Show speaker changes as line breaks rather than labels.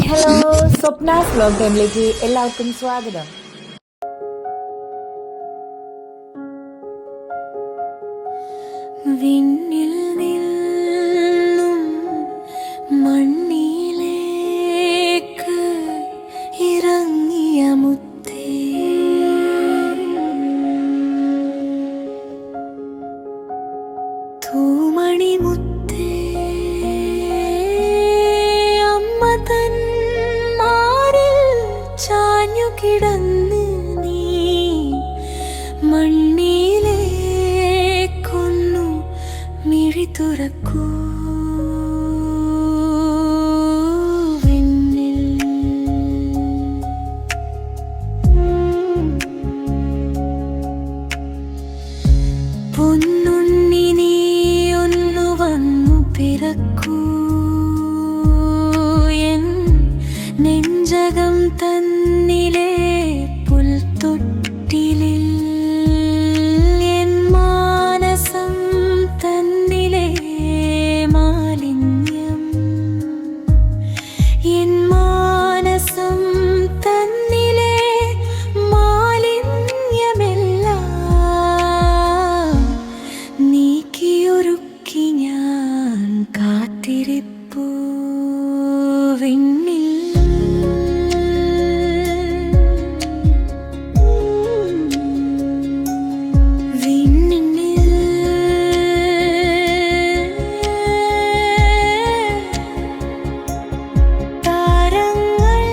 Hello Swapna's vlog ടൈമിലേക്ക് എല്ലാവർക്കും സ്വാഗതം.
വിണ്ണിൽ നിന്നും മണ്ണിലേക്ക് ഇറങ്ങിയ തൂമണി കിടന്ന് നീ മണ്ണിലേക്കൊന്നു മിഴി തുറക്കൂ. പൊന്നുണ്ണി നീ ഒന്നു വന്നു പിറക്കൂ. എൻ നെഞ്ചകം തന്ന പൂവിണ്ണിൽ താരങ്ങൾ